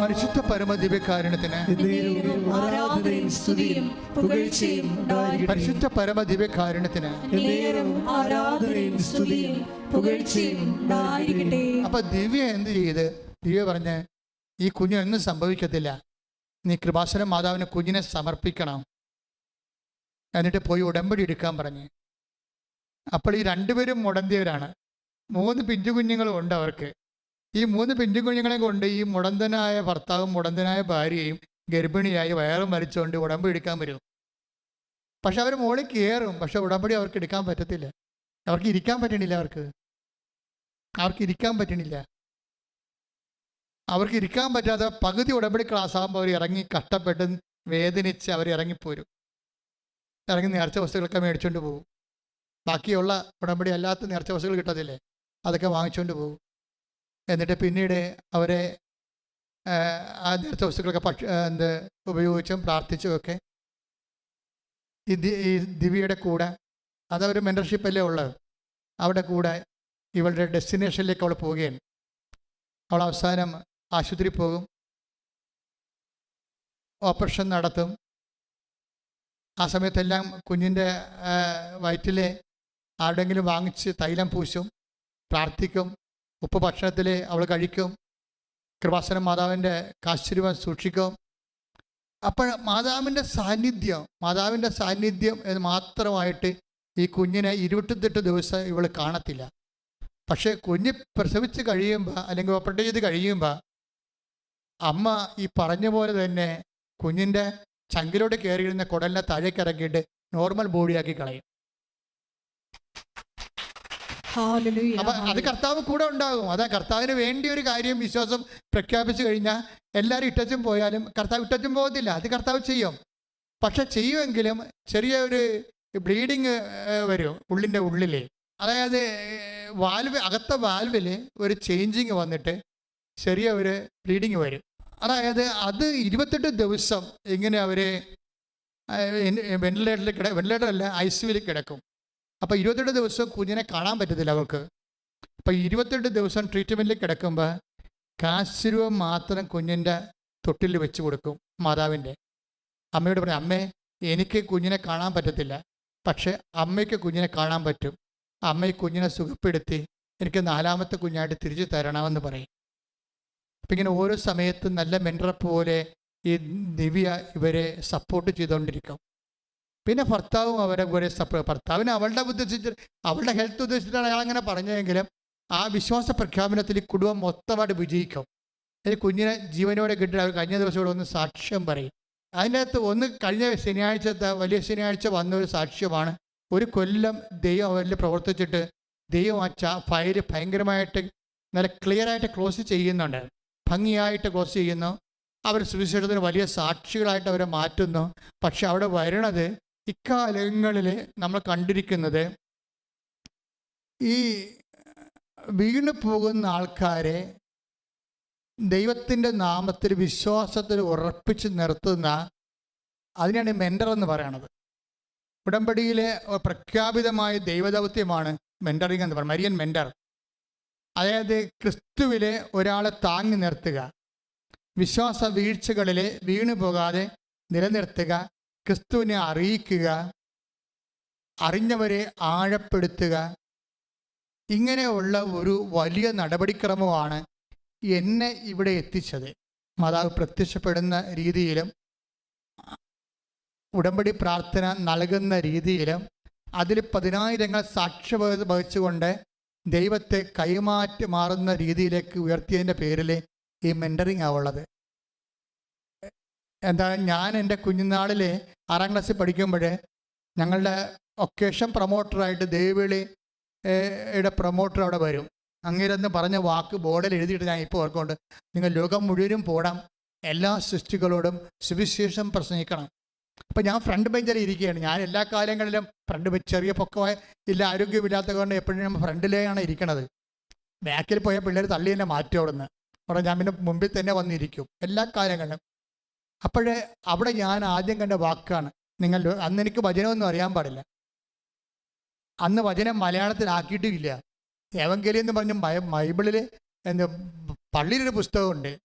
പരിശുദ്ധ പരമദിവ്യകാരുണ്യത്തിന് പരിശുദ്ധ പരമദിവ്യകാരുണ്യത്തിന് അപ്പൊ ദിവ്യ എന്ത് ചെയ്ത്? ദിവ്യ പറഞ്ഞ് ഈ കുഞ്ഞിനൊന്നും സംഭവിക്കത്തില്ല. നീ കൃപാസന മാതാവിന് കുഞ്ഞിനെ സമർപ്പിക്കണം. എന്നിട്ട് പോയി ഉടമ്പടി എടുക്കാൻ പറഞ്ഞ്. അപ്പോൾ ഈ രണ്ടുപേരും മുടന്തിയവരാണ്. മൂന്ന് പിഞ്ചു കുഞ്ഞുങ്ങളും ഉണ്ട് അവർക്ക്. ഈ മൂന്ന് പിഞ്ചു കുഞ്ഞുങ്ങളെ കൊണ്ട് ഈ മുടന്തനായ ഭർത്താവും മുടന്തനായ ഭാര്യയും ഗർഭിണിയായി വയറും വലിച്ചുകൊണ്ട് ഉടമ്പടി എടുക്കാൻ വരും പക്ഷെ അവർ മുകളിൽ കയറും. പക്ഷെ ഉടമ്പടി അവർക്ക് എടുക്കാൻ പറ്റത്തില്ല. അവർക്ക് ഇരിക്കാൻ പറ്റണില്ല അവർക്ക്. അവർക്ക് ഇരിക്കാൻ പറ്റണില്ല. അവർക്ക് ഇരിക്കാൻ പറ്റാതെ പകുതി ഉടമ്പടി ക്ലാസ് ആകുമ്പോൾ അവർ ഇറങ്ങി കഷ്ടപ്പെട്ട് വേദനിച്ച് അവർ ഇറങ്ങിപ്പോരും. ഇറങ്ങി നേർച്ച വസ്തുക്കളൊക്കെ മേടിച്ചുകൊണ്ട് പോകും ബാക്കിയുള്ള ഉടമ്പടി അല്ലാത്ത നേർച്ച വസ്തുക്കൾ കിട്ടത്തില്ലേ? അതൊക്കെ വാങ്ങിച്ചുകൊണ്ട് പോകും എന്നിട്ട് പിന്നീട് അവരെ നേരത്തെ വസ്തുക്കളൊക്കെ പക്ഷ എന്ത് ഉപയോഗിച്ചും പ്രാർത്ഥിച്ചും ഒക്കെ ഈ ഈ ദിവ്യയുടെ കൂടെ അതവർ മെന്റർഷിപ്പല്ലേ ഉള്ളത്? അവിടെ കൂടെ ഇവളുടെ ഡെസ്റ്റിനേഷനിലേക്ക് അവൾ പോവുകയാണ്. അവൾ അവസാനം ആശുപത്രി പോകും. ഓപ്പറേഷൻ നടത്തും. ആ സമയത്തെല്ലാം കുഞ്ഞിന്റെ വയറ്റിലെ ആരുടെങ്കിലും വാങ്ങിച്ച് തൈലം പൂശും പ്രാർത്ഥിക്കും. ഉപ്പ് ഭക്ഷണത്തിൽ അവൾ കഴിക്കും. കൃപാസന മാതാവിന്റെ കാശ്ചര്യവൻ സൂക്ഷിക്കും. അപ്പോൾ മാതാവിന്റെ സാന്നിധ്യം മാതാവിന്റെ സാന്നിധ്യം എന്ന് മാത്രമായിട്ട് ഈ കുഞ്ഞിനെ ഇരുപത്തെട്ട് ദിവസം ഇവൾ കാണത്തില്ല. പക്ഷേ കുഞ്ഞ് പ്രസവിച്ച് കഴിയുമ്പോൾ അല്ലെങ്കിൽ ഓപ്പറേറ്റ് ചെയ്ത് കഴിയുമ്പോൾ അമ്മ ഈ പറഞ്ഞ പോലെ തന്നെ കുഞ്ഞിന്റെ ചങ്കിലോട്ട് കയറിയിരുന്ന കുടലിനെ താഴേക്ക് ഇറക്കിയിട്ട് നോർമൽ ബോഡിയാക്കി കളയും. അപ്പൊ അത് കർത്താവ് കൂടെ ഉണ്ടാകും. അതാ കർത്താവിന് വേണ്ടി ഒരു കാര്യം വിശ്വാസം പ്രഖ്യാപിച്ചു കഴിഞ്ഞാൽ എല്ലാവരും ഇട്ടച്ചും പോയാലും കർത്താവ് ഇട്ടച്ചും പോകത്തില്ല. അത് കർത്താവ് ചെയ്യും. പക്ഷെ ചെയ്യുമെങ്കിലും ചെറിയ ഒരു ബ്ലീഡിങ് വരും ഉള്ളിന്റെ ഉള്ളിൽ അതായത് വാൽവ് അകത്തെ വാൽവിൽ ഒരു ചേഞ്ചിങ് വന്നിട്ട് ചെറിയ ഒരു ബ്ലീഡിങ് വരും. അതായത് അത് ഇരുപത്തെട്ട് ദിവസം ഇങ്ങനെ അവർ വെന്റിലേറ്ററിൽ കിട വെന്റിലേറ്റർ അല്ല ഐ സിയുവിൽ കിടക്കും. അപ്പോൾ ഇരുപത്തെട്ട് ദിവസം കുഞ്ഞിനെ കാണാൻ പറ്റത്തില്ല അവൾക്ക്. അപ്പോൾ ഇരുപത്തെട്ട് ദിവസം ട്രീറ്റ്മെന്റിൽ കിടക്കുമ്പോൾ കാശുരൂപം മാത്രം കുഞ്ഞിന്റെ തൊട്ടിൽ വെച്ച് കൊടുക്കും മാതാവിന്റെ അമ്മയോട് പറയും അമ്മേ എനിക്ക് കുഞ്ഞിനെ കാണാൻ പറ്റത്തില്ല. പക്ഷേ അമ്മയ്ക്ക് കുഞ്ഞിനെ കാണാൻ പറ്റും. അമ്മ ഈ കുഞ്ഞിനെ സുഖപ്പെടുത്തി എനിക്ക് നാലാമത്തെ കുഞ്ഞായിട്ട് തിരിച്ചു തരണമെന്ന് പറയും. അപ്പം ഇങ്ങനെ ഓരോ സമയത്തും നല്ല മെന്ററെ പോലെ ഈ ദിവ്യ ഇവരെ സപ്പോർട്ട് ചെയ്തുകൊണ്ടിരിക്കും പിന്നെ ഭർത്താവും അവരെ കൂടെ സപ്പോർട്ട് ഭർത്താവിന് അവളുടെ ഉദ്ദേശിച്ച് അവളുടെ ഹെൽത്ത് ഉദ്ദേശിച്ചിട്ടാണ് അയാൾ അങ്ങനെ പറഞ്ഞതെങ്കിലും ആ വിശ്വാസ പ്രഖ്യാപനത്തിൽ കുടുംബം മൊത്തമായിട്ട് വിജയിക്കും. ഈ കുഞ്ഞിനെ ജീവനോടെ കിട്ടി അവർ കഴിഞ്ഞ ദിവസം ഒന്ന് സാക്ഷ്യം പറയും. അതിന്റെ അകത്ത് ഒന്ന് കഴിഞ്ഞ ശനിയാഴ്ചത്തെ വലിയ ശനിയാഴ്ച വന്ന ഒരു സാക്ഷ്യമാണ്. ഒരു കൊല്ലം ദൈവം അവരിൽ പ്രവർത്തിച്ചിട്ട് ദൈവം ആ ചാ ഫയൽ ഭയങ്കരമായിട്ട് നല്ല ക്ലിയർ ആയിട്ട് ക്ലോസ് ചെയ്യുന്നുണ്ട്. ഭംഗിയായിട്ട് ക്ലോസ് ചെയ്യുന്നു. അവർ സുവിശേഷത്തിന് വലിയ സാക്ഷികളായിട്ട് അവരെ മാറ്റുന്നു. പക്ഷെ അവിടെ വരണത് ഇക്കാലങ്ങളിൽ നമ്മൾ കണ്ടിരിക്കുന്നത് ഈ വീണു പോകുന്ന ആൾക്കാരെ ദൈവത്തിന്റെ നാമത്തിൽ വിശ്വാസത്തിൽ ഉറപ്പിച്ച് നിർത്തുന്ന അതിനാണ് മെന്റർ എന്ന് പറയണത്. ഉടമ്പടിയിലെ പ്രഖ്യാപിതമായ ദൈവദൗത്യമാണ് മെന്ററിങ് എന്ന് പറയുന്നത് മരിയൻ മെന്റർ അതായത് ക്രിസ്തുവിലെ ഒരാളെ താങ്ങി നിർത്തുക. വിശ്വാസ വീഴ്ചകളിലെ വീണു പോകാതെ നിലനിർത്തുക. ക്രിസ്തുവിനെ അറിയിക്കുക അറിഞ്ഞവരെ ആഴപ്പെടുത്തുക ഇങ്ങനെയുള്ള ഒരു വലിയ നടപടിക്രമമാണ് എന്നെ ഇവിടെ എത്തിച്ചത്. മാതാവ് പ്രത്യക്ഷപ്പെടുന്ന രീതിയിലും ഉടമ്പടി പ്രാർത്ഥന നൽകുന്ന രീതിയിലും അതിൽ പതിനായിരങ്ങൾ സാക്ഷ്യ വഹ- വഹിച്ചുകൊണ്ട് ദൈവത്തെ കൈമാറ്റി മാറുന്ന രീതിയിലേക്ക് ഉയർത്തിയതിന്റെ പേരിൽ ഈ മെന്ററിങ് ആവുള്ളത് എന്താ ഞാൻ എന്റെ കുഞ്ഞുനാളിൽ ആറാം ക്ലാസ്സിൽ പഠിക്കുമ്പോൾ ഞങ്ങളുടെ ഒക്കേഷൻ പ്രൊമോട്ടറായിട്ട് ദേവിളി യുടെ പ്രൊമോട്ടർ അവിടെ വരും. അങ്ങേരെന്ന് പറഞ്ഞ വാക്ക് ബോർഡിൽ എഴുതിയിട്ട് ഞാൻ ഇപ്പോൾ ഓർക്കുന്നുണ്ട്. നിങ്ങൾ ലോകം മുഴുവനും പോടാം എല്ലാ സൃഷ്ടികളോടും സുവിശേഷം പ്രസംഗിക്കണം. അപ്പം ഞാൻ ഫ്രണ്ട് ബെഞ്ചിൽ ഇരിക്കുകയാണ്. ഞാൻ എല്ലാ കാലങ്ങളിലും ഫ്രണ്ട് ബെഞ്ച് ചെറിയ പൊക്കമായ ഇല്ല ആരോഗ്യമില്ലാത്ത കൊണ്ട് എപ്പോഴും ഞാൻ ഫ്രണ്ടിലേയാണ് ഇരിക്കണത്. ബാക്കിൽ പോയ പിള്ളേർ തള്ളി എന്നെ മാറ്റി അവിടുന്ന്. അവിടെ ഞാൻ പിന്നെ മുമ്പിൽ തന്നെ വന്നിരിക്കും എല്ലാ കാര്യങ്ങളിലും. അപ്പോഴേ അവിടെ ഞാൻ ആദ്യം കണ്ട വാക്കാണ്. നിങ്ങൾ അന്ന് എനിക്ക് വചനമൊന്നും അറിയാൻ പാടില്ല. അന്ന് വചനം മലയാളത്തിലാക്കിയിട്ടില്ല ഏവങ്കലി എന്ന് പറഞ്ഞ ബൈബിളിൽ എന്താ പള്ളിയിലൊരു പുസ്തകമുണ്ട്.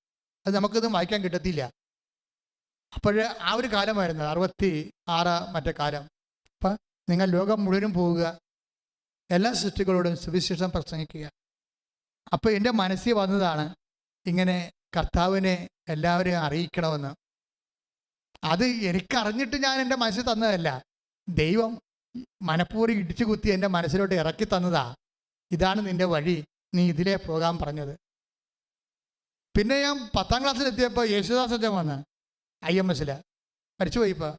അത് നമുക്കൊന്നും വായിക്കാൻ കിട്ടത്തില്ല. അപ്പോൾ ആ ഒരു കാലമായിരുന്നു അറുപത്തി ആറ് മറ്റേ കാലം. അപ്പം നിങ്ങൾ ലോകം മുഴുവനും പോവുക. എല്ലാ സൃഷ്ടികളോടും സുവിശേഷം പ്രസംഗിക്കുക. അപ്പോൾ എന്റെ മനസ്സിൽ വന്നതാണ് ഇങ്ങനെ കർത്താവിനെ എല്ലാവരെയും അറിയിക്കണമെന്ന്. അത് എനിക്കറിഞ്ഞിട്ട് ഞാൻ എന്റെ മനസ്സിൽ തന്നതല്ല. ദൈവം മനഃപൂർവം ഇടിച്ചു കുത്തി എന്റെ മനസ്സിലോട്ട് ഇറക്കി തന്നതാ. ഇതാണ് നിന്റെ വഴി. നീ ഇതിലേ പോകാൻ പറഞ്ഞത്. പിന്നെ ഞാൻ പത്താം ക്ലാസ്സിലെത്തിയപ്പോൾ യേശുദാസ് അച്ഛൻ വന്ന് ഐ എം എസിൽ മരിച്ചുപോയി ഇപ്പോൾ.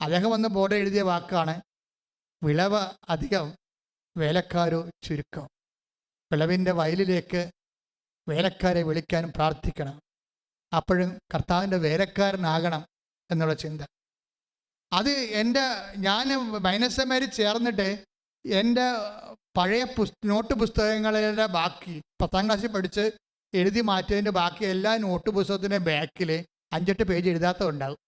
അദ്ദേഹം വന്ന് ബോർഡ് എഴുതിയ വാക്കാണ് വിളവ് അധികം വേലക്കാരോ ചുരുക്കം. വിളവിന്റെ വയലിലേക്ക് വേലക്കാരെ വിളിക്കാൻ പ്രാർത്ഥിക്കണം. അപ്പോഴും കർത്താവിന്റെ വേലക്കാരനാകണം. എന്നുള്ള ചിന്ത. അത് എന്റെ ഞാൻ മൈനസമേരി ചേർന്നിട്ട് എന്റെ പഴയ പുസ് നോട്ട് പുസ്തകങ്ങളുടെ ബാക്കി പത്താം ക്ലാസ്സിൽ പഠിച്ച് എഴുതി മാറ്റിയതിന്റെ ബാക്കി എല്ലാ നോട്ട് പുസ്തകത്തിന്റെ ബാക്കിൽ അഞ്ചെട്ട് പേജ് എഴുതാത്തതുണ്ടാകും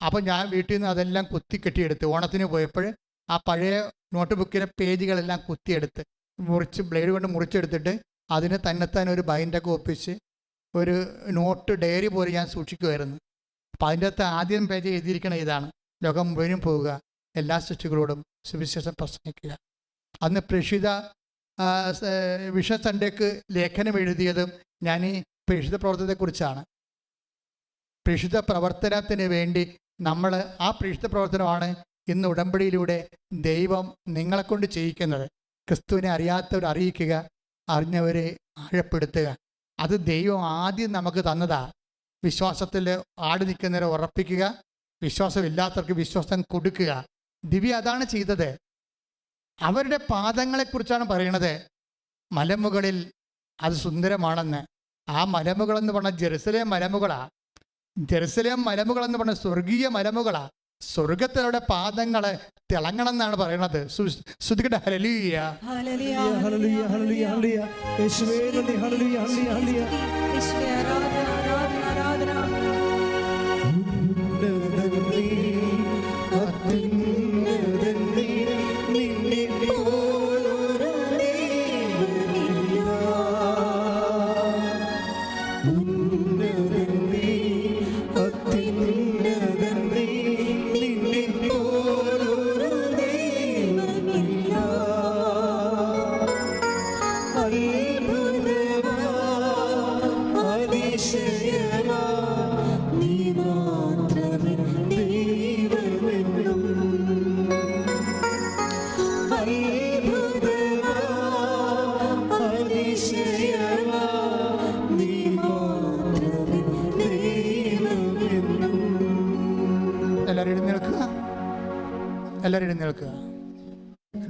അപ്പോൾ ഞാൻ വീട്ടിൽ നിന്ന് അതെല്ലാം കുത്തി കെട്ടിയെടുത്ത് ഓണത്തിന് പോയപ്പോൾ ആ പഴയ നോട്ട് ബുക്കിലെ പേജുകളെല്ലാം കുത്തിയെടുത്ത് മുറിച്ച് ബ്ലേഡ് കൊണ്ട് മുറിച്ചെടുത്തിട്ട് അതിനെ തന്നെത്താൻ ഒരു ബൈൻഡൊക്കെ ഒപ്പിച്ച് ഒരു നോട്ട് ഡയറി പോലെ ഞാൻ സൂക്ഷിക്കുമായിരുന്നു അപ്പം അതിന്റെ അകത്ത് ആദ്യം പേജ് എഴുതിയിരിക്കണ ഇതാണ് ലോകം മുഴുവനും പോവുക എല്ലാ സൃഷ്ടികളോടും സുവിശേഷം പ്രസംഗിക്കുക. അന്ന് പ്രഷിത വിഷ ലേഖനം എഴുതിയതും ഞാൻ ഈ പ്രഷിത പ്രവർത്തനത്തെക്കുറിച്ചാണ് പ്രേഷിത പ്രവർത്തനത്തിന് വേണ്ടി നമ്മൾ ആ പ്രേഷിത പ്രവർത്തനമാണ് ഇന്ന് ഉടമ്പടിയിലൂടെ ദൈവം നിങ്ങളെക്കൊണ്ട് ചെയ്യിക്കുന്നത്. ക്രിസ്തുവിനെ അറിയാത്തവർ അറിയിക്കുക അറിഞ്ഞവരെ ആഴപ്പെടുത്തുക. അത് ദൈവം ആദ്യം നമുക്ക് തന്നതാ. വിശ്വാസത്തിൽ ആടി നിൽക്കുന്നവരെ ഉറപ്പിക്കുക വിശ്വാസമില്ലാത്തവർക്ക് വിശ്വാസം കൊടുക്കുക. ദിവ്യ അതാണ് ചെയ്തത്. അവരുടെ പാദങ്ങളെക്കുറിച്ചാണ് പറയണത്. മലമുകളിൽ അത് സുന്ദരമാണെന്ന്. ആ മലമുകളെന്ന് പറഞ്ഞ ജെറുസലേം മലമുകളാ. ജെറുസലേം മലമുകൾ എന്ന് പറഞ്ഞ സ്വർഗീയ മലമുകളാ. സ്വർഗത്തിലൂടെ പാദങ്ങൾ തിളങ്ങണം എന്നാണ് പറയണത്. ശ്രുതികട്ടെ ഹലലിയ ഹല്ലേലൂയ, ഹല്ലേലൂയ, ഹല്ലേലൂയ, ഹല്ലേലൂയ.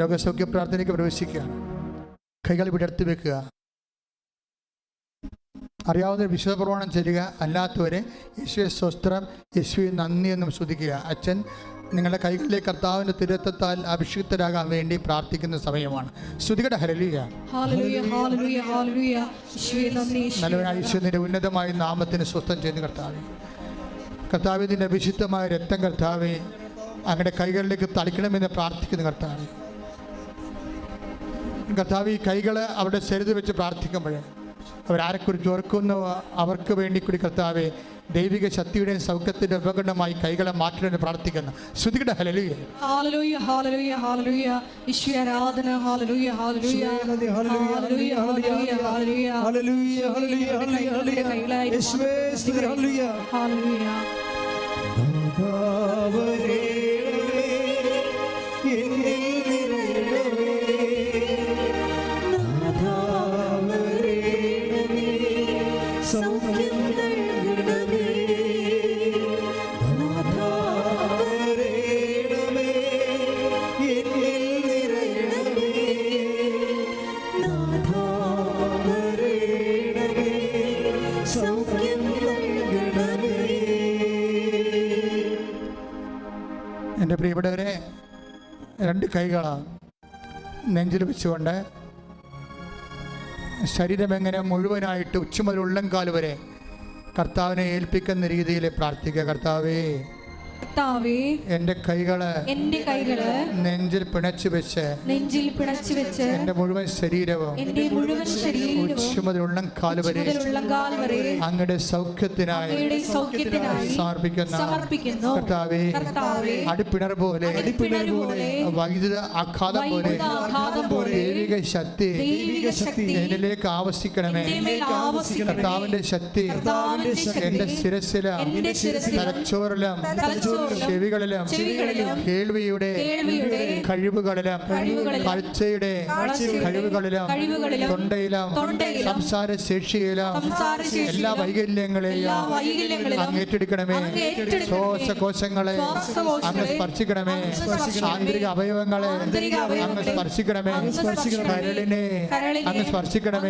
രോഗസൗഖ്യ പ്രാർത്ഥനയ്ക്ക് പ്രവേശിക്കുകയാണ് കൈകൾ വിടർത്തി വെക്കുക. അറിയാവുന്ന വിശുദ്ധ പ്രമാണം ചെയ്യുക അല്ലാത്തവരെ യേശുവെ സ്വസ്ത്രം യേശുവെ നന്ദി എന്നും ശ്രദ്ധിക്കുക അച്ഛൻ നിങ്ങളുടെ കൈകളിലെ കർത്താവിന്റെ തിരുത്തത്താൽ അഭിഷിക്തരാകാൻ വേണ്ടി പ്രാർത്ഥിക്കുന്ന സമയമാണ്. സ്തുതികയുടെ ഹരലിയ നല്ലവനായ ഈശ്വരന്റെ ഉന്നതമായ നാമത്തിന് സ്വസ്ഥം ചെയ്യുന്ന കർത്താവെ. കർത്താവ് ഇതിന്റെ വിശുദ്ധമായ രക്തം കർത്താവെ അങ്ങയുടെ കൈകളിലേക്ക് തളിക്കണമെന്ന് പ്രാർത്ഥിക്കുന്ന കർത്താവെ. കർത്താവ് ഈ കൈകൾ അവരുടെ ശരീരത്തിൽ വെച്ച് പ്രാർത്ഥിക്കുമ്പോൾ അവരാരെക്കുറിച്ച് ഓർക്കുന്നു അവർക്ക് വേണ്ടി കൂടി കർത്താവെ ദൈവിക ശക്തിയുടെയും സൗഖ്യത്തിന്റെ ഉപകരണമായി കൈകളെ മാറ്റണമെന്ന് പ്രാർത്ഥിക്കുന്നു. ശ്രുതിയുടെ ഹലലിയ ഹല്ലേലൂയ ഹല്ലേലൂയ ഹല്ലേലൂയ. യേശുവേ ആരാധന hallelujah hallelujah. Hallelujah, hallelujah, hallelujah, hallelujah hallelujah, ഹാലലുയ ഹല്ലേലൂയ, ഹല്ലേലൂയ. എന്റെ പ്രിയപ്പെട്ടവരെ രണ്ട് കൈകളാണ് നെഞ്ചിൽ വെച്ചുകൊണ്ട് ശരീരം എങ്ങനെ മുഴുവനായിട്ട് ഉച്ചമുതൽ ഉള്ളംകാൽ വരെ കർത്താവിനെ ഏൽപ്പിക്കുന്ന രീതിയിൽ പ്രാർത്ഥിക്കുക. കർത്താവേ കർത്താവേ എന്റെ കൈകൾ എന്റെ കൈകൾ നെഞ്ചിൽ പിണച്ചു വെച്ച് നെഞ്ചിൽ പിണച്ചു വെച്ച് എന്റെ മുഴുവൻ ശരീരവും എന്റെ മുഴുവൻ ശരീരവും ചുമതലുള്ള ഉള്ളംകാൽ വരെ അങ്ങയുടെ സൗഖ്യത്തിനായി സൗഖ്യത്തിനായി സമർപ്പിക്കുന്ന. സമർപ്പിക്കുന്നു. കർത്താവേ അടിപ്പിണർ പോലെ അടിപ്പിണർ പോലെ വൈദ്യുത ആഘാതം പോലെ പോലെ ദൈവിക ശക്തി ദൈവിക ശക്തി എന്നിലേക്ക് ആവശ്യിക്കണമേ. എന്റെ. കർത്താവിന്റെ ശക്തി എന്റെ ശിരസിലും എന്റെ തലച്ചോറിലും ചെവികളിലും കേൾവിയുടെ കഴിവുകളിലും കാഴ്ചയുടെ കഴിവുകളിലും തൊണ്ടയിലും സംസാര ശേഷിയിലും എല്ലാ വൈകല്യങ്ങളെയും അങ്ങ് ഏറ്റെടുക്കണമേ. ശ്വാസകോശങ്ങളെ അങ്ങ് സ്പർശിക്കണമേ. ആന്തരിക അവയവങ്ങളെ അങ്ങ് സ്പർശിക്കണമേ. കരളിനെ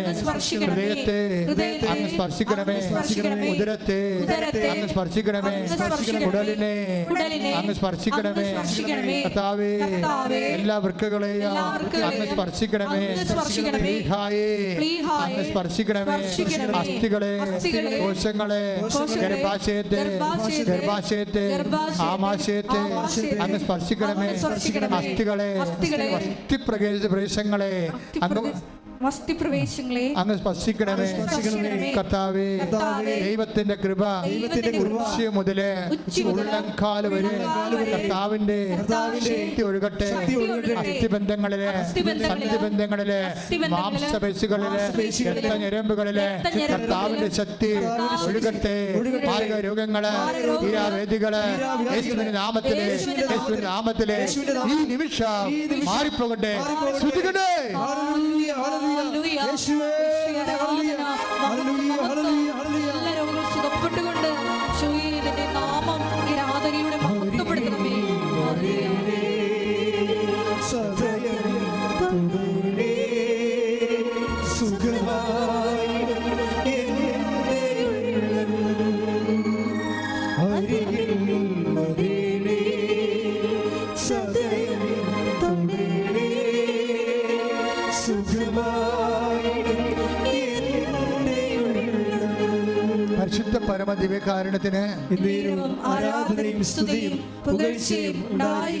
അങ്ങ് സ്പർശിക്കണമേ. ഹൃദയത്തെ അങ്ങ് സ്പർശിക്കണമേ. ഉദരത്തെ അങ്ങ് സ്പർശിക്കണമേ. കുടലിനെ അങ്ങ് സ്പർശിക്കണമേ. കർത്താവേ എല്ലാ വൃക്കകളെയും അങ്ങ് സ്പർശിക്കണമേ. അങ്ങ് സ്പർശിക്കണമേ. അസ്ഥികളെ കോശങ്ങളെ ഗർഭാശയത്തെ ഗർഭാശയത്തെ, ആമാശയത്തെ അങ്ങ് സ്പർശിക്കണമേ. അസ്ഥികളെ അസ്ഥി പ്രദേശങ്ങളെ അങ്ങ് വസ്തിപ്രവേശങ്ങളെ അങ്ങ് സ്പർശിക്കണമേ. കർത്താവേ ദൈവത്തിന്റെ കൃപ ദൈവത്തിന്റെ ഉച്ച മുതൽ ഉള്ളംകാൽ വരെ കർത്താവിന്റെ ശക്തി ഒഴുകട്ടെ. അസ്ഥിബന്ധങ്ങളിലെ സന്ധിബന്ധങ്ങളിലെ മാംസപേശികളിലെ രക്തഞരമ്പുകളിലെ കർത്താവിന്റെ ശക്തി ഒഴുകട്ടെ. മാർഗ രോഗങ്ങൾ തീരാവേദികൾ യേശുവിന്റെ നാമത്തിലെ യേശുവിന്റെ നാമത്തിലെ ഈ നിമിഷം മാറിപ്പോകട്ടെ മാറിപ്പോകട്ടെ. ഹല്ലേലൂയ. യേശുവേ, ഹല്ലേലൂയ, ഹല്ലേലൂയ. ദിവ്യകാരുണ്യത്തിന് ആരാധനയും സ്തുതിയും പുകഴ്ചയും.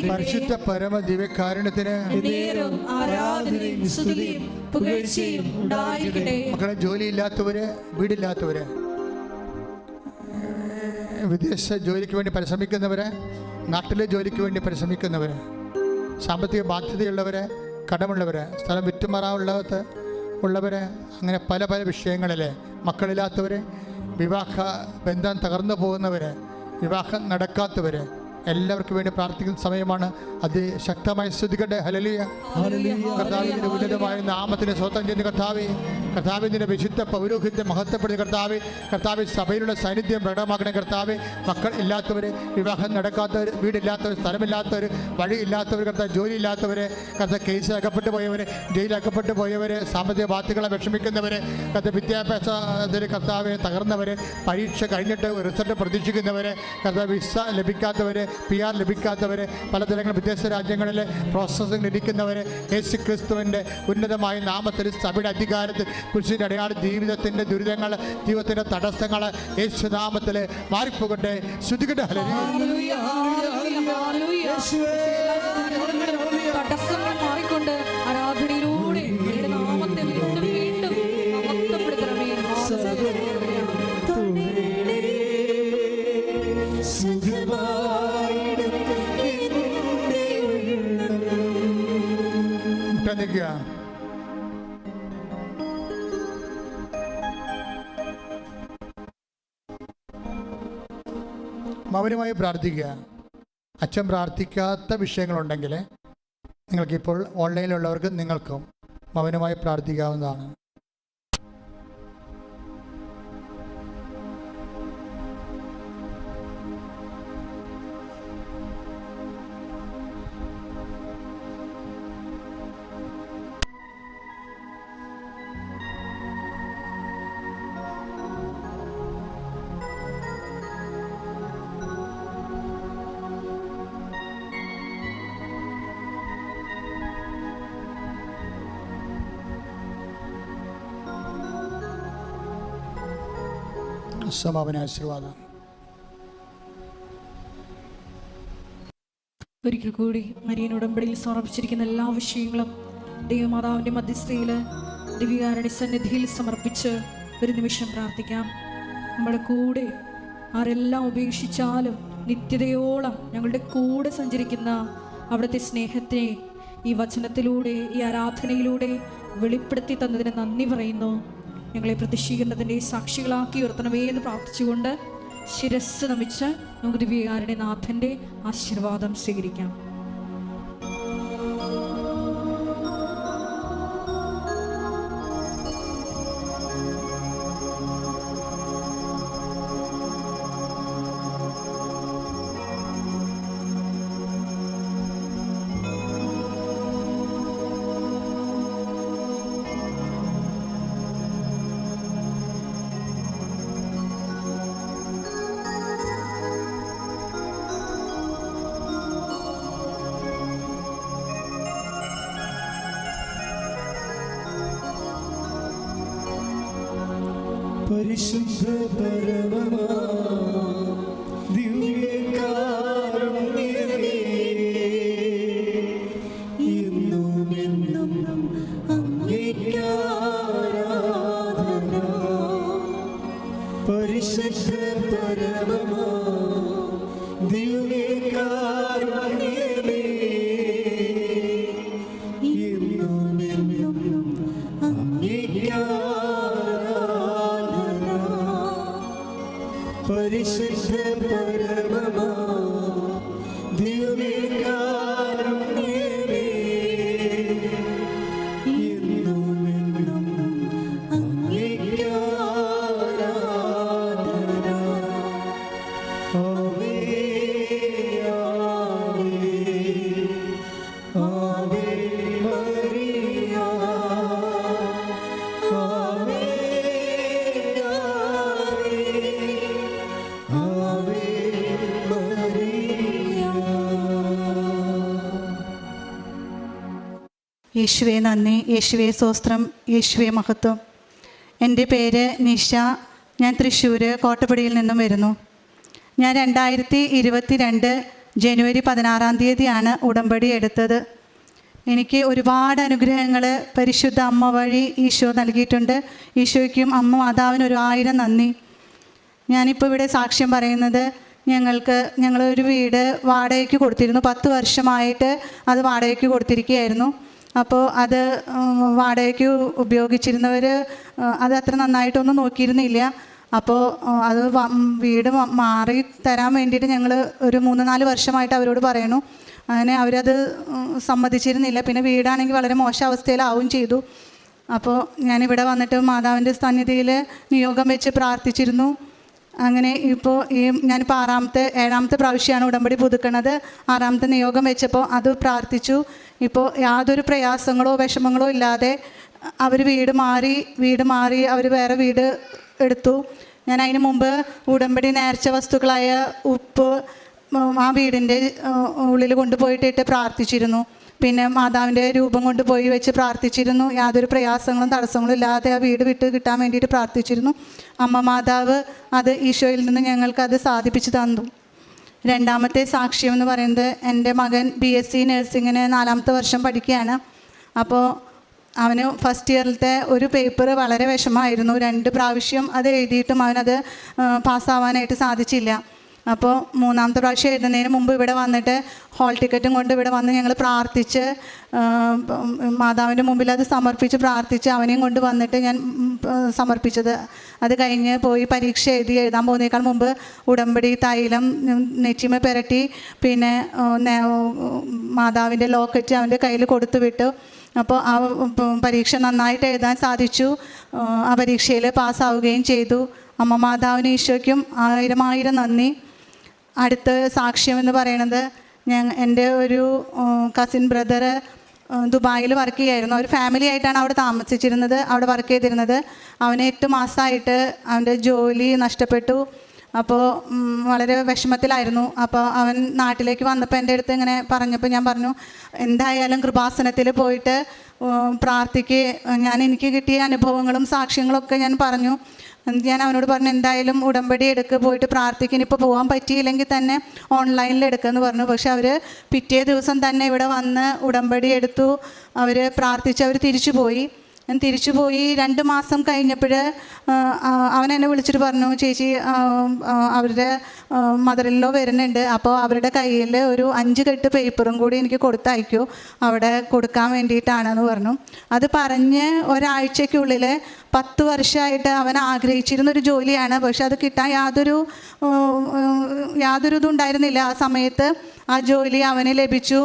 പരിശുദ്ധ പരമ ദിവ്യകാരുണ്യത്തിന് ആരാധനയും സ്തുതിയും പുകഴ്ചയും മക്കളെ ജോലിയില്ലാത്തവര് വീടില്ലാത്തവര് വിദേശ ജോലിക്ക് വേണ്ടി പരിശ്രമിക്കുന്നവര് നാട്ടിലെ ജോലിക്ക് വേണ്ടി പരിശ്രമിക്കുന്നവര് സാമ്പത്തിക ബാധ്യതയുള്ളവര് കടമുള്ളവര് സ്ഥലം വിറ്റുമാറാവുള്ളത് ഉള്ളവര് അങ്ങനെ പല പല വിഷയങ്ങളിൽ മക്കളില്ലാത്തവര് വിവാഹ ബന്ധം തകർന്നു പോകുന്നവർ വിവാഹം നടക്കാത്തവര് എല്ലാവർക്കും വേണ്ടി പ്രാർത്ഥിക്കുന്ന സമയമാണ്. അതിശക്തമായി ശ്രദ്ധിക്കട്ടെ. ഹലലിയ കർത്താവിന്റെ ഉന്നതമായ നാമത്തിന് സ്വന്തം ചെയ്യുന്ന കർത്താവെ. കർത്താവിന്റെ വിശുദ്ധ പൗരോഹിത്യം മഹത്വപ്പെടുന്ന കർത്താവെ. കർത്താവ് സഭയിലുള്ള സാന്നിധ്യം പ്രകടമാക്കണേ കർത്താവെ. മക്കൾ ഇല്ലാത്തവർ വിവാഹം നടക്കാത്തവർ വീടില്ലാത്തവർ സ്ഥലമില്ലാത്തവർ വഴിയില്ലാത്തവർ കർത്താവ് ജോലിയില്ലാത്തവർ കർത്താവ് കേസിൽ അകപ്പെട്ടു പോയവർ ജയിലകപ്പെട്ടു പോയവർ സാമ്പത്തിക ബാധ്യതകളെ വിഷമിക്കുന്നവർ കർത്താവ് വിദ്യാഭ്യാസത്തിൽ കർത്താവിനെ തകർന്നവർ പരീക്ഷ കഴിഞ്ഞിട്ട് റിസൾട്ട് പ്രതീക്ഷിക്കുന്നവർ കർത്താവ് വിസ ലഭിക്കാത്തവർ പി ആർ ലഭിക്കാത്തവർ പലതരങ്ങൾ വിദേശ രാജ്യങ്ങളിൽ പ്രോസസ്സിംഗ് ലഭിക്കുന്നവർ യേശു ക്രിസ്തുവിന്റെ ഉന്നതമായ നാമത്തിൽ സഭയുടെ അധികാരത്തിൽ കുരിശിന്റെ അടയാള ജീവിതത്തിന്റെ ദുരിതങ്ങൾ ജീവിതത്തിന്റെ തടസ്സങ്ങൾ യേശു നാമത്തിൽ മാറിപ്പോകട്ടെ ശ്രുതികട്ടെ. യേശുവേ, തടസ്സങ്ങൾ മൗനമായി പ്രാർത്ഥിക്കുക. അച്ഛൻ പ്രാർത്ഥിക്കാത്ത വിഷയങ്ങളുണ്ടെങ്കിൽ നിങ്ങൾക്കിപ്പോൾ ഓൺലൈനിലുള്ളവർക്ക് നിങ്ങൾക്കും മൗനമായി പ്രാർത്ഥിക്കാവുന്നതാണ്. സമാപന ആശീർവാദം. ഒരിക്കൽ കൂടി മരിയൻ ഉടമ്പടിയിൽ സമർപ്പിച്ചിരിക്കുന്ന എല്ലാ വിഷയങ്ങളും ദൈവമാതാവിന്റെ മധ്യസ്ഥയിൽ ദിവ്യകാരുടെ സന്നിധിയിൽ സമർപ്പിച്ച് ഒരു നിമിഷം പ്രാർത്ഥിക്കാം. നമ്മുടെ കൂടെ ആരെല്ലാം ഉപേക്ഷിച്ചാലും നിത്യതയോളം ഞങ്ങളുടെ കൂടെ സഞ്ചരിക്കുന്ന അവിടുത്തെ സ്നേഹത്തെ ഈ വചനത്തിലൂടെ ഈ ആരാധനയിലൂടെ വെളിപ്പെടുത്തി തന്നതിന് നന്ദി പറയുന്നു. ഞങ്ങളെ പ്രതിഷ്ഠീകരണത്തിന്റെ സാക്ഷികളാക്കി ഉയർത്തണമേ എന്ന് പ്രാർത്ഥിച്ചുകൊണ്ട് ശിരസ് നമിച്ച് നമുക്ക് ദിവ്യകാരുടെ നാഥന്റെ ആശീർവാദം സ്വീകരിക്കാം. പരിശുദ്ധ പരമമാ. യേശുവെ നന്ദി. യേശുവെ സ്വസ്ത്രം യേശുവെ മഹത്വം. എന്റെ പേര് നിഷ. ഞാൻ തൃശ്ശൂർ കോട്ടപ്പടിയിൽ നിന്നും വരുന്നു. ഞാൻ രണ്ടായിരത്തി ഇരുപത്തി രണ്ട് ജനുവരി പതിനാറാം തീയതിയാണ് ഉടമ്പടി എടുത്തത്. എനിക്ക് ഒരുപാട് അനുഗ്രഹങ്ങൾ പരിശുദ്ധ അമ്മ വഴി ഈശോ നൽകിയിട്ടുണ്ട്. ഈശോയ്ക്കും അമ്മ മാതാവിന് ഒരു ആയിരം നന്ദി. ഞാനിപ്പോൾ ഇവിടെ സാക്ഷ്യം പറയുന്നത് ഞങ്ങൾക്ക് ഞങ്ങളൊരു വീട് വാടകയ്ക്ക് കൊടുത്തിരുന്നു. പത്ത് വർഷമായിട്ട് അത് വാടകയ്ക്ക് കൊടുത്തിരിക്കുകയായിരുന്നു. അപ്പോൾ അത് വാടകയ്ക്ക് ഉപയോഗിച്ചിരുന്നവർ അത് അത്ര നന്നായിട്ടൊന്നും നോക്കിയിരുന്നില്ല. അപ്പോൾ അത് വീട് മാറി തരാൻ വേണ്ടിയിട്ട് ഞങ്ങൾ ഒരു മൂന്ന് നാല് വർഷമായിട്ട് അവരോട് പറയണു. അങ്ങനെ അവരത് സമ്മതിച്ചിരുന്നില്ല. പിന്നെ വീടാണെങ്കിൽ വളരെ മോശം അവസ്ഥയിലാവും ചെയ്തു. അപ്പോൾ ഞാനിവിടെ വന്നിട്ട് മാതാവിന്റെ സന്നിധിയിൽ നിയോഗം വെച്ച് പ്രാർത്ഥിച്ചിരുന്നു. അങ്ങനെ ഇപ്പോൾ ഈ ഞാനിപ്പോൾ ആറാമത്തെ ഏഴാമത്തെ പ്രാവശ്യമാണ് ഉടമ്പടി പുതുക്കണത്. ആറാമത്തെ നിയോഗം വെച്ചപ്പോൾ അത് പ്രാർത്ഥിച്ചു. ഇപ്പോൾ യാതൊരു പ്രയാസങ്ങളോ വിഷമങ്ങളോ ഇല്ലാതെ അവർ വീട് മാറി വീട് മാറി അവർ വേറെ വീട് എടുത്തു. ഞാൻ അതിന് മുമ്പ് ഉടമ്പടി നേർച്ച വസ്തുക്കളായ ഉപ്പ് ആ വീടിന്റെ ഉള്ളിൽ കൊണ്ടുപോയിട്ടിട്ട് പ്രാർത്ഥിച്ചിരുന്നു. പിന്നെ മാതാവിന്റെ രൂപം കൊണ്ടുപോയി വെച്ച് പ്രാർത്ഥിച്ചിരുന്നു. യാതൊരു പ്രയാസങ്ങളും തടസ്സങ്ങളും ഇല്ലാതെ ആ വീട് വിട്ട് കിട്ടാൻ വേണ്ടിയിട്ട് പ്രാർത്ഥിച്ചിരുന്നു. അമ്മ മാതാവ് അത് ഈശോയിൽ നിന്ന് ഞങ്ങൾക്ക് അത് സാധിപ്പിച്ചു തന്നു. രണ്ടാമത്തെ സാക്ഷ്യം എന്ന് പറയുന്നത് എന്റെ മകൻ ബി എസ് സി നഴ്സിങ്ങിന് നാലാമത്തെ വർഷം പഠിക്കുകയാണ്. അപ്പോൾ അവന് ഫസ്റ്റ് ഇയറിലത്തെ ഒരു പേപ്പർ വളരെ വിഷമമായിരുന്നു. രണ്ട് പ്രാവശ്യം അത് എഴുതിയിട്ടും അവനത് പാസ്സാവാനായിട്ട് സാധിച്ചില്ല. അപ്പോൾ മൂന്നാമത്തെ പ്രാവശ്യം എഴുതുന്നതിന് മുമ്പ് ഇവിടെ വന്നിട്ട് ഹോൾ ടിക്കറ്റും കൊണ്ട് ഇവിടെ വന്ന് ഞങ്ങൾ പ്രാർത്ഥിച്ച് മാതാവിന്റെ മുമ്പിൽ അത് സമർപ്പിച്ച് പ്രാർത്ഥിച്ച് അവനെയും കൊണ്ട് വന്നിട്ട് ഞാൻ സമർപ്പിച്ചത്. അത് കഴിഞ്ഞ് പോയി പരീക്ഷ എഴുതി എഴുതാൻ പോകുന്നേക്കാൾ മുമ്പ് ഉടമ്പടി തൈലം നെറ്റിമ പുരട്ടി പിന്നെ മാതാവിന്റെ ലോക്കറ്റ് അവന്റെ കയ്യിൽ കൊടുത്തു വിട്ടു. അപ്പോൾ ആ പരീക്ഷ നന്നായിട്ട് എഴുതാൻ സാധിച്ചു. ആ, പരീക്ഷയിൽ പാസ്സാവുകയും ചെയ്തു. അമ്മ മാതാവിന് ഈശോയ്ക്കും ആയിരം ആയിരം നന്ദി. അടുത്ത സാക്ഷ്യം എന്ന് പറയുന്നത് ഞാൻ എന്റെ ഒരു കസിൻ ബ്രദർ ദുബായിൽ വർക്ക് ചെയ്യായിരുന്നു. അവർ ഫാമിലി ആയിട്ടാണ് അവിടെ താമസിച്ചിരുന്നത്. അവിടെ വർക്ക് ചെയ്തിരുന്നത്. അവന് എട്ട് മാസമായിട്ട് അവന്റെ ജോലി നഷ്ടപ്പെട്ടു. അപ്പോൾ വളരെ വിഷമത്തിലായിരുന്നു. അപ്പോൾ അവൻ നാട്ടിലേക്ക് വന്നപ്പോൾ എന്റെ അടുത്ത് ഇങ്ങനെ പറഞ്ഞപ്പോൾ ഞാൻ പറഞ്ഞു എന്തായാലും കൃപാസനത്തിൽ പോയിട്ട് പ്രാർത്ഥിക്ക്. ഞാൻ എനിക്ക് കിട്ടിയ അനുഭവങ്ങളും സാക്ഷ്യങ്ങളും ഒക്കെ ഞാൻ പറഞ്ഞു. ഞാൻ അവനോട് പറഞ്ഞു എന്തായാലും ഉടമ്പടി എടുക്ക് പോയിട്ട് പ്രാർത്ഥിക്കാൻ ഇപ്പോൾ പോകാൻ പറ്റിയില്ലെങ്കിൽ തന്നെ ഓൺലൈനിൽ എടുക്കുമെന്ന് പറഞ്ഞു. പക്ഷെ അവർ പിറ്റേ ദിവസം തന്നെ ഇവിടെ വന്ന് ഉടമ്പടി എടുത്തു. അവർ പ്രാർത്ഥിച്ച് അവർ തിരിച്ചു പോയി ഞാൻ തിരിച്ചു പോയി രണ്ട് മാസം കഴിഞ്ഞപ്പോൾ അവൻ എന്നെ വിളിച്ചിട്ട് പറഞ്ഞു ചേച്ചി അവരുടെ മദറിലോ വരുന്നുണ്ട്. അപ്പോൾ അവരുടെ കയ്യിൽ ഒരു അഞ്ച് കെട്ട് പേപ്പറും കൂടി എനിക്ക് കൊടുത്തയക്കൂ. അവിടെ കൊടുക്കാൻ വേണ്ടിയിട്ടാണെന്ന് പറഞ്ഞു. അത് പറഞ്ഞ് ഒരാഴ്ചയ്ക്കുള്ളിൽ പത്ത് വർഷമായിട്ട് അവൻ ആഗ്രഹിച്ചിരുന്നൊരു ജോലിയാണ്. പക്ഷെ അത് കിട്ടാൻ യാതൊരു യാതൊരു ഇതുണ്ടായിരുന്നില്ല ആ സമയത്ത് ആ ജോലി അവന് ലഭിച്ചു.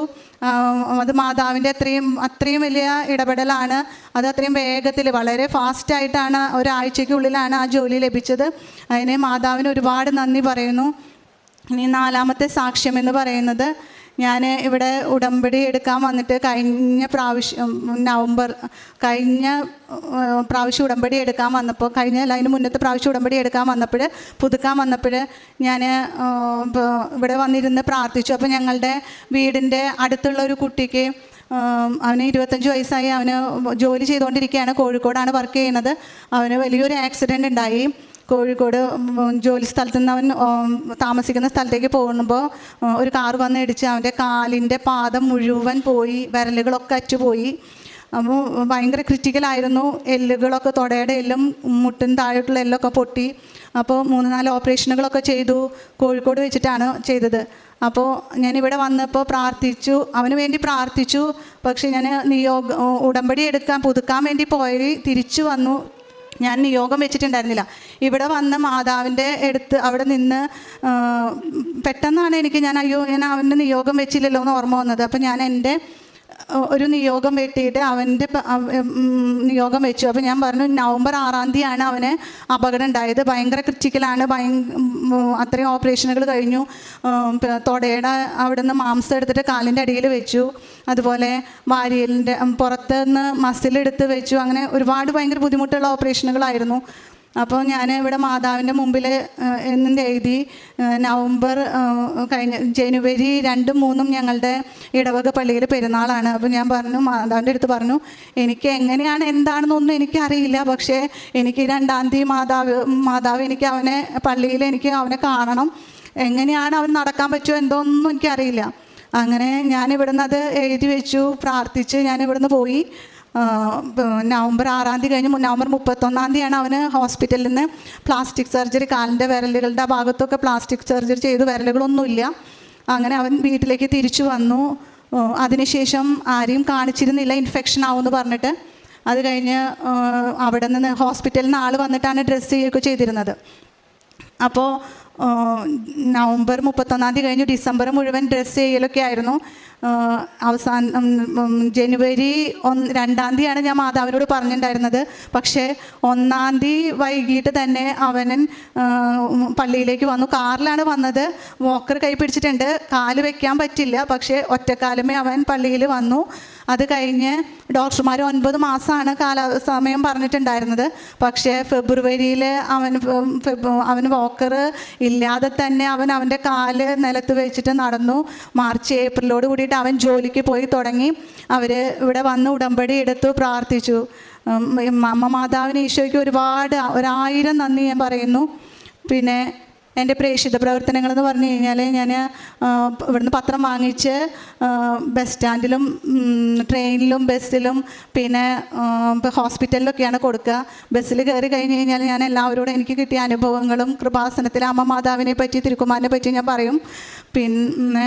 അത് മാതാവിന്റെ അത്രയും അത്രയും വലിയ ഇടപെടലാണ്. അത് അത്രയും വേഗത്തിൽ വളരെ ഫാസ്റ്റായിട്ടാണ് ഒരാഴ്ചയ്ക്കുള്ളിലാണ് ആ ജോലി ലഭിച്ചത്. അതിനെ മാതാവിന് ഒരുപാട് നന്ദി പറയുന്നു. ഇനി നാലാമത്തെ സാക്ഷ്യം എന്ന് പറയുന്നത് ഞാൻ ഇവിടെ ഉടമ്പടി എടുക്കാൻ വന്നിട്ട് കഴിഞ്ഞ പ്രാവശ്യം നവംബർ കഴിഞ്ഞ പ്രാവശ്യം ഉടമ്പടി എടുക്കാൻ വന്നപ്പോൾ കഴിഞ്ഞ അതിന് മുന്നത്തെ പ്രാവശ്യം ഉടമ്പടി എടുക്കാൻ വന്നപ്പോൾ പുതുക്കാൻ വന്നപ്പോൾ ഞാൻ ഇവിടെ വന്നിരുന്ന് പ്രാർത്ഥിച്ചു. അപ്പോൾ ഞങ്ങളുടെ വീടിന്റെ അടുത്തുള്ള ഒരു കുട്ടിക്ക് അവന് ഇരുപത്തഞ്ച് വയസ്സായി അവന് ജോലി ചെയ്തുകൊണ്ടിരിക്കുകയാണ് കോഴിക്കോടാണ് വർക്ക് ചെയ്യുന്നത്. അവന് വലിയൊരു ആക്സിഡന്റ് ഉണ്ടായി. കോഴിക്കോട് ജോലി സ്ഥലത്തു നിന്ന് അവൻ താമസിക്കുന്ന സ്ഥലത്തേക്ക് പോകുമ്പോൾ ഒരു കാർ വന്ന് ഇടിച്ച് അവന്റെ കാലിന്റെ പാദം മുഴുവൻ പോയി വിരലുകളൊക്കെ അറ്റുപോയി. അപ്പോൾ ഭയങ്കര ക്രിറ്റിക്കലായിരുന്നു എല്ലുകളൊക്കെ തുടയുടെ എല്ലും മുട്ടിന് താഴോട്ടുള്ള എല്ലൊക്കെ പൊട്ടി. അപ്പോൾ മൂന്ന് നാല് ഓപ്പറേഷനുകളൊക്കെ ചെയ്തു. കോഴിക്കോട് വെച്ചിട്ടാണ് ചെയ്തത്. അപ്പോൾ ഞാനിവിടെ വന്നപ്പോൾ പ്രാർത്ഥിച്ചു. അവന് വേണ്ടി പ്രാർത്ഥിച്ചു. പക്ഷേ ഞാൻ നിയോഗ ഉടമ്പടി എടുക്കാൻ പുതുക്കാൻ വേണ്ടി പോയി. തിരിച്ചു വന്നു. ഞാൻ നിയോഗം വെച്ചിട്ടുണ്ടായിരുന്നില്ല. ഇവിടെ വന്ന മാതാവിന്റെ അടുത്ത് അവിടെ നിന്ന് പെട്ടെന്നാണ് എനിക്ക് ഞാൻ അയ്യോ ഞാൻ അവന്റെ നിയോഗം വെച്ചില്ലല്ലോ എന്ന് ഓർമ്മ വന്നത്. അപ്പോൾ ഞാൻ എന്റെ ഒരു നിയോഗം വെട്ടിയിട്ട് അവന്റെ നിയോഗം വെച്ചു. അപ്പോൾ ഞാൻ പറഞ്ഞു നവംബർ ആറാം തീയതിയാണ് അവന് അപകടം ഉണ്ടായത്. ഭയങ്കര ക്രിറ്റിക്കലാണ്. ഭയ അത്രയും ഓപ്പറേഷനുകൾ കഴിഞ്ഞു. തൊടയുടെ അവിടെ നിന്ന് മാംസം എടുത്തിട്ട് കാലിന്റെ അടിയിൽ വെച്ചു. അതുപോലെ വാരിയലിന്റെ പുറത്ത് നിന്ന് മസിലെടുത്ത് വെച്ചു. അങ്ങനെ ഒരുപാട് ഭയങ്കര ബുദ്ധിമുട്ടുള്ള ഓപ്പറേഷനുകളായിരുന്നു. അപ്പോൾ ഞാൻ ഇവിടെ മാതാവിന്റെ മുമ്പിൽ എന്നിട്ട് എഴുതി നവംബർ കഴിഞ്ഞ ജനുവരി രണ്ടും മൂന്നും ഞങ്ങളുടെ ഇടവക പള്ളിയിൽ പെരുന്നാളാണ്. അപ്പോൾ ഞാൻ പറഞ്ഞു മാതാവിന്റെ അടുത്ത് പറഞ്ഞു എനിക്ക് എങ്ങനെയാണ് എന്താണെന്നൊന്നും എനിക്കറിയില്ല. പക്ഷേ എനിക്ക് രണ്ടാം തീയതി മാതാവ് മാതാവ് എനിക്ക് അവനെ പള്ളിയിൽ എനിക്ക് അവനെ കാണണം. എങ്ങനെയാണ് അവൻ നടക്കാൻ പറ്റുമോ എന്തോ ഒന്നും എനിക്കറിയില്ല. അങ്ങനെ ഞാൻ ഇവിടുന്ന് അത് എഴുതി വെച്ചു പ്രാർത്ഥിച്ച് ഞാൻ ഇവിടുന്ന് പോയി. നവംബർ ആറാം തീയതി കഴിഞ്ഞ് നവംബർ മുപ്പത്തൊന്നാം തീയതിയാണ് അവന് ഹോസ്പിറ്റലിൽ നിന്ന് പ്ലാസ്റ്റിക് സർജറി കാലിന്റെ വിരലുകളുടെ ഭാഗത്തൊക്കെ പ്ലാസ്റ്റിക് സർജറി ചെയ്ത് വിരലുകളൊന്നുമില്ല. അങ്ങനെ അവൻ വീട്ടിലേക്ക് തിരിച്ചു വന്നു. അതിനുശേഷം ആരെയും കാണിച്ചിരുന്നില്ല ഇൻഫെക്ഷൻ ആവുമെന്ന് പറഞ്ഞിട്ട്. അത് കഴിഞ്ഞ് അവിടെ നിന്ന് ഹോസ്പിറ്റലിൽ നിന്ന് ആൾ വന്നിട്ടാണ് ഡ്രസ്സ് ചെയ്യുകയൊക്കെ ചെയ്തിരുന്നത്. അപ്പോൾ നവംബർ മുപ്പത്തൊന്നാം തീയതി കഴിഞ്ഞു ഡിസംബർ മുഴുവൻ ഡ്രസ്സ് ചെയ്യലൊക്കെ ആയിരുന്നു. അവസാനം ജനുവരി ഒന്ന് രണ്ടാം തീയതിയാണ് ഞാൻ മാതാവിനോട് പറഞ്ഞിട്ടുണ്ടായിരുന്നത്. പക്ഷേ ഒന്നാം തീയതി വൈകിട്ട് തന്നെ അവനൻ പള്ളിയിലേക്ക് വന്നു. കാറിലാണ് വന്നത്. വോക്കർ കൈ പിടിച്ചിട്ടുണ്ട്. കാൽ വയ്ക്കാൻ പറ്റില്ല. പക്ഷേ ഒറ്റക്കാലമേ അവൻ പള്ളിയിൽ വന്നു. അത് കഴിഞ്ഞ് ഡോക്ടർമാർ ഒൻപത് മാസമാണ് കാല സമയം പറഞ്ഞിട്ടുണ്ടായിരുന്നത്. പക്ഷേ ഫെബ്രുവരിയിൽ അവൻ അവന് വോക്കർ ഇല്ലാതെ തന്നെ അവൻ അവന്റെ കാൽ നിലത്ത് വെച്ചിട്ട് നടന്നു. മാർച്ച് ഏപ്രിലോട് കൂടിയിട്ട് അവൻ ജോലിക്ക് പോയി തുടങ്ങി. അവർ ഇവിടെ വന്ന് ഉടമ്പടി എടുത്തു പ്രാർത്ഥിച്ചു. അമ്മ മാതാവിന് ഈശോയ്ക്ക് ഒരുപാട് ഒരായിരം നന്ദി ഞാൻ പറയുന്നു. പിന്നെ എന്റെ പ്രേക്ഷിത പ്രവർത്തനങ്ങൾ എന്ന് പറഞ്ഞു കഴിഞ്ഞാൽ ഞാൻ ഇവിടുന്ന് പത്രം വാങ്ങിച്ച് ബസ് സ്റ്റാൻഡിലും ട്രെയിനിലും ബസ്സിലും പിന്നെ ഹോസ്പിറ്റലിലൊക്കെയാണ് കൊടുക്കുക. ബസ്സിൽ കയറി കഴിഞ്ഞ് കഴിഞ്ഞാൽ ഞാൻ എല്ലാവരോടും എനിക്ക് കിട്ടിയ അനുഭവങ്ങളും കൃപാസനത്തിലെ അമ്മ മാതാവിനെ പറ്റി തിരുക്കുമാരനെ പറ്റി ഞാൻ പറയും. പിന്നെ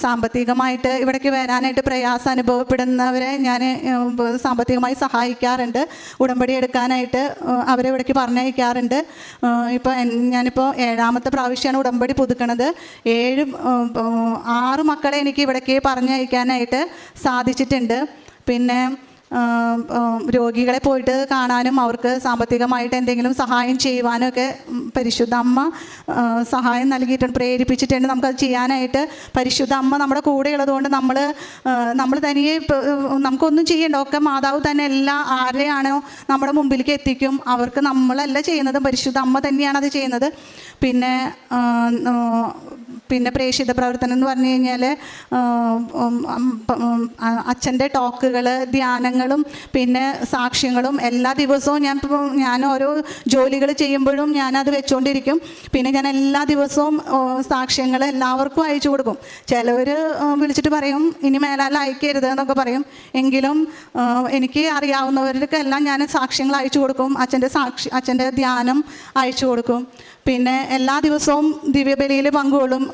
സാമ്പത്തികമായിട്ട് ഇവിടേക്ക് വരാനായിട്ട് പ്രയാസം അനുഭവപ്പെടുന്നവരെ ഞാൻ സാമ്പത്തികമായി സഹായിക്കാറുണ്ട്. ഉടമ്പടി എടുക്കാനായിട്ട് അവരെ ഇവിടേക്ക് പറഞ്ഞയക്കാറുണ്ട്. ഇപ്പോൾ ഞാനിപ്പോൾ ഏഴാമത്തെ പ്രാവശ്യമാണ് ഉടമ്പടി പുതുക്കണത്. ഏഴ് ആറ് മക്കളെ എനിക്ക് ഇവിടേക്ക് പറഞ്ഞയക്കാനായിട്ട് സാധിച്ചിട്ടുണ്ട്. പിന്നെ രോഗികളെ പോയിട്ട് കാണാനും അവർക്ക് സാമ്പത്തികമായിട്ട് എന്തെങ്കിലും സഹായം ചെയ്യുവാനും ഒക്കെ പരിശുദ്ധ അമ്മ സഹായം നൽകിയിട്ടുണ്ട് പ്രേരിപ്പിച്ചിട്ടുണ്ട്. നമുക്കത് ചെയ്യാനായിട്ട് പരിശുദ്ധ അമ്മ നമ്മുടെ കൂടെ ഉള്ളതുകൊണ്ട് നമ്മൾ നമ്മൾ തനിയെ നമുക്കൊന്നും ചെയ്യണ്ട ഒക്കെ മാതാവ് തന്നെ എല്ലാ ആരെയാണോ നമ്മുടെ മുമ്പിലേക്ക് എത്തിക്കും അവർക്ക് നമ്മളല്ല ചെയ്യുന്നത് പരിശുദ്ധ അമ്മ തന്നെയാണ് അത് ചെയ്യുന്നത്. പിന്നെ പിന്നെ പ്രേക്ഷിത പ്രവർത്തനം എന്ന് പറഞ്ഞു കഴിഞ്ഞാൽ അച്ഛന്റെ ടോക്കുകൾ ധ്യാനങ്ങളും പിന്നെ സാക്ഷ്യങ്ങളും എല്ലാ ദിവസവും ഞാൻ ഞാൻ ഓരോ ജോലികൾ ചെയ്യുമ്പോഴും ഞാനത് വെച്ചുകൊണ്ടിരിക്കും പിന്നെ ഞാൻ എല്ലാ ദിവസവും സാക്ഷ്യങ്ങൾ എല്ലാവർക്കും അയച്ചു കൊടുക്കും. ചിലവർ വിളിച്ചിട്ട് പറയും ഇനി മേലാൽ അയക്കരുത് എന്നൊക്കെ പറയും. എങ്കിലും എനിക്ക് അറിയാവുന്നവർക്കെല്ലാം ഞാൻ സാക്ഷ്യങ്ങൾ അയച്ചു കൊടുക്കും. അച്ഛന്റെ സാക്ഷി അച്ഛന്റെ ധ്യാനം അയച്ചു കൊടുക്കും. പിന്നെ എല്ലാ ദിവസവും ദിവ്യബലിയിൽ പങ്കുകൊള്ളും.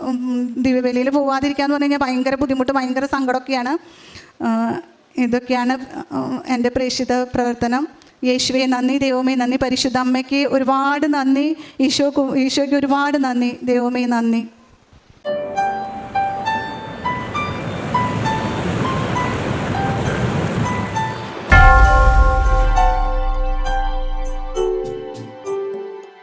ദിവ്യബലിയിൽ പോവാതിരിക്കുക എന്ന് പറഞ്ഞു കഴിഞ്ഞാൽ ഭയങ്കര ബുദ്ധിമുട്ട് ഭയങ്കര സങ്കടമൊക്കെയാണ്. ഇതൊക്കെയാണ് എന്റെ പ്രേക്ഷിത പ്രവർത്തനം. യേശുവെ നന്ദി ദൈവമേ നന്ദി. പരിശുദ്ധ അമ്മയ്ക്ക് ഒരുപാട് നന്ദി. ഈശോക്ക് ഈശോയ്ക്ക് ഒരുപാട് നന്ദി. ദൈവമേ നന്ദി.